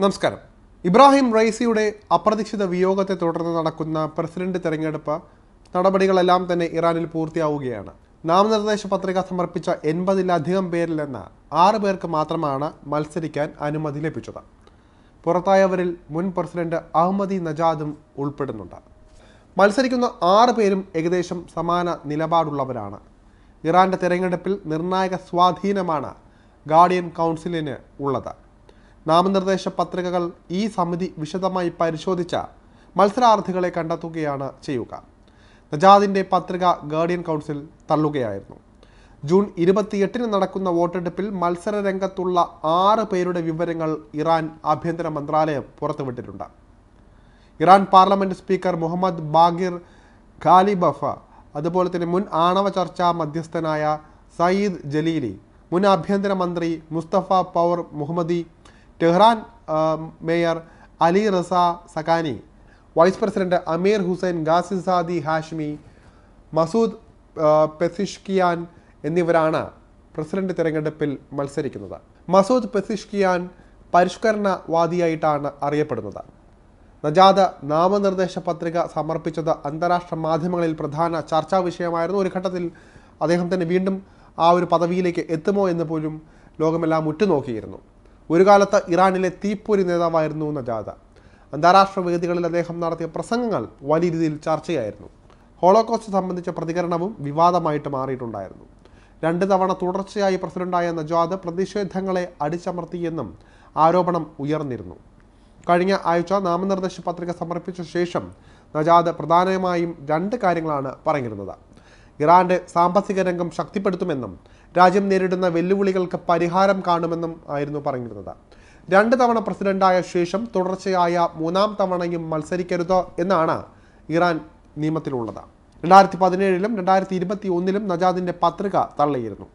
നമസ്കാരം. ഇബ്രാഹിം റൈസിയുടെ അപ്രതീക്ഷിത വിയോഗത്തെ തുടർന്ന് നടക്കുന്ന പ്രസിഡന്റ് തെരഞ്ഞെടുപ്പ് നടപടികളെല്ലാം തന്നെ ഇറാനിൽ പൂർത്തിയാവുകയാണ്. നാമനിർദ്ദേശ പത്രിക സമർപ്പിച്ച എൺപതിലധികം പേരിൽ നിന്ന് ആറ് പേർക്ക് മാത്രമാണ് മത്സരിക്കാൻ അനുമതി ലഭിച്ചത്. പുറത്തായവരിൽ മുൻ പ്രസിഡന്റ് അഹമ്മദി നജാദും ഉൾപ്പെടുന്നുണ്ട്. മത്സരിക്കുന്ന ആറ് പേരും ഏകദേശം സമാന നിലപാടുള്ളവരാണ്. ഇറാന്റെ തെരഞ്ഞെടുപ്പിൽ നിർണായക സ്വാധീനമാണ് ഗാർഡിയൻ കൗൺസിലിന് ഉള്ളത്. നാമനിർദ്ദേശ പത്രികകൾ ഈ സമിതി വിശദമായി പരിശോധിച്ച മത്സരാർത്ഥികളെ കണ്ടെത്തുകയാണ് ചെയ്യുക. നജാദിന്റെ പത്രിക ഗാർഡിയൻ കൗൺസിൽ തള്ളുകയായിരുന്നു. ജൂൺ ഇരുപത്തിയെട്ടിന് നടക്കുന്ന വോട്ടെടുപ്പിൽ മത്സര രംഗത്തുള്ള ആറ് പേരുടെ വിവരങ്ങൾ ഇറാൻ ആഭ്യന്തര മന്ത്രാലയം പുറത്തുവിട്ടിട്ടുണ്ട്. Iran parliament speaker Mohammad Bagher Ghalibaf അതുപോലെ തന്നെ മുൻ ആണവ ചർച്ചാ മധ്യസ്ഥനായ സയ്യിദ് ജലീലി മുൻ ആഭ്യന്തരമന്ത്രി Mostafa Pourmohammadi Tehran mayor Alireza Zakani vice president Amir Hossein Ghazizadeh Hashemi Masoud Pezeshkian എന്നിവരാണ് പ്രസിഡന്റ് തിരഞ്ഞെടുപ്പിൽ മത്സരിക്കുന്നത്. മസൂദ് പെസിഷ്കിയാൻ പരിഷ്കരണവാദിയായിട്ടാണ് അറിയപ്പെടുന്നത്. നജാദ് നാമനിർദ്ദേശ പത്രിക സമർപ്പിച്ചത് അന്താരാഷ്ട്ര മാധ്യമങ്ങളിൽ പ്രധാന ചർച്ചാ വിഷയമായിരുന്നു. ഒരു ഘട്ടത്തിൽ അദ്ദേഹം തന്നെ വീണ്ടും ആ ഒരു പദവിയിലേക്ക് എത്തുമോ എന്ന് പോലും ലോകമെല്ലാം ഉറ്റുനോക്കിയിരുന്നു. ഒരു കാലത്ത് ഇറാനിലെ തീപ്പൊരി നേതാവായിരുന്നു നജാദ. അന്താരാഷ്ട്ര വേദികളിൽ അദ്ദേഹം നടത്തിയ പ്രസംഗങ്ങൾ വലിയ രീതിയിൽ ചർച്ചയായിരുന്നു. ഹോളോകോസ്റ്റ് സംബന്ധിച്ച പ്രതികരണവും വിവാദമായിട്ട് മാറിയിട്ടുണ്ടായിരുന്നു. രണ്ട് തവണ തുടർച്ചയായി പ്രസിഡന്റായ നജാദ് പ്രതിഷേധങ്ങളെ അടിച്ചമർത്തിയെന്നും ആരോപണം ഉയർന്നിരുന്നു. കഴിഞ്ഞ ആഴ്ച നാമനിർദ്ദേശ പത്രിക സമർപ്പിച്ച ശേഷം നജാദ് പ്രധാനമായും രണ്ട് കാര്യങ്ങളാണ് പറഞ്ഞിരുന്നത്. ഇറാന്റെ സാമ്പത്തിക രംഗം ശക്തിപ്പെടുത്തുമെന്നും രാജ്യം നേരിടുന്ന വെല്ലുവിളികൾക്ക് പരിഹാരം കാണുമെന്നും ആയിരുന്നു പറഞ്ഞിരുന്നത്. രണ്ട് തവണ പ്രസിഡന്റായ ശേഷം തുടർച്ചയായ മൂന്നാം തവണയും മത്സരിക്കരുത് എന്നാണ് ഇറാൻ നിയമത്തിലുള്ളത്. രണ്ടായിരത്തി പതിനേഴിലും രണ്ടായിരത്തി ഇരുപത്തി ഒന്നിലും നജാദിന്റെ പത്രിക തള്ളിയിരുന്നു.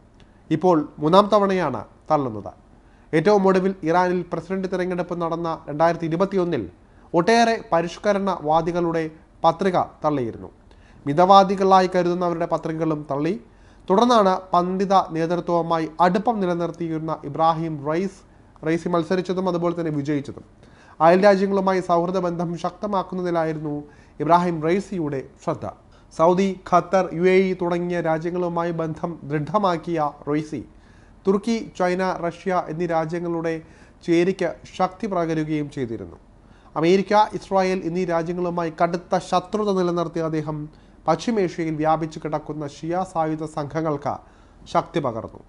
ഇപ്പോൾ മൂന്നാം തവണയാണ് തള്ളുന്നത്. ഏറ്റവും ഒടുവിൽ ഇറാനിൽ പ്രസിഡന്റ് തിരഞ്ഞെടുപ്പ് നടന്ന രണ്ടായിരത്തി ഇരുപത്തിയൊന്നിൽ ഒട്ടേറെ പരിഷ്കരണവാദികളുടെ പത്രിക തള്ളിയിരുന്നു. മിതവാദികളായി കരുതുന്നവരുടെ പത്രികകളും തള്ളി തുടർന്നാണ് പണ്ഡിത നേതൃത്വവുമായി അടുപ്പം നിലനിർത്തിയിരുന്ന ഇബ്രാഹിം റൈസ് റൈസി മത്സരിച്ചതും അതുപോലെ തന്നെ വിജയിച്ചതും. അയൽ രാജ്യങ്ങളുമായി സൗഹൃദ ബന്ധം ശക്തമാക്കുന്നതിലായിരുന്നു ഇബ്രാഹിം റൈസിയുടെ ശ്രദ്ധ. സൗദി ഖത്തർ യു തുടങ്ങിയ രാജ്യങ്ങളുമായി ബന്ധം ദൃഢമാക്കിയ റൊയ്സി തുർക്കി ചൈന റഷ്യ എന്നീ രാജ്യങ്ങളുടെ ചേരിക്ക് ശക്തി പകരുകയും ചെയ്തിരുന്നു. അമേരിക്ക ഇസ്രായേൽ എന്നീ രാജ്യങ്ങളുമായി കടുത്ത ശത്രുത നിലനിർത്തിയ അദ്ദേഹം പശ്ചിമേഷ്യയിൽ വ്യാപിച്ചു കിടക്കുന്ന ഷിയ സായുധ സംഘങ്ങൾക്ക് ശക്തി പകർന്നു.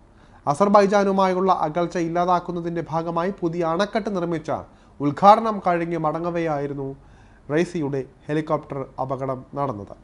അസർബൈജാനുമായുള്ള അകൽച്ച ഇല്ലാതാക്കുന്നതിന്റെ ഭാഗമായി പുതിയ അണക്കെട്ട് നിർമ്മിച്ച ഉദ്ഘാടനം കഴിഞ്ഞ് മടങ്ങവെയായിരുന്നു റൈസിയുടെ ഹെലികോപ്റ്റർ അപകടം നടന്നത്.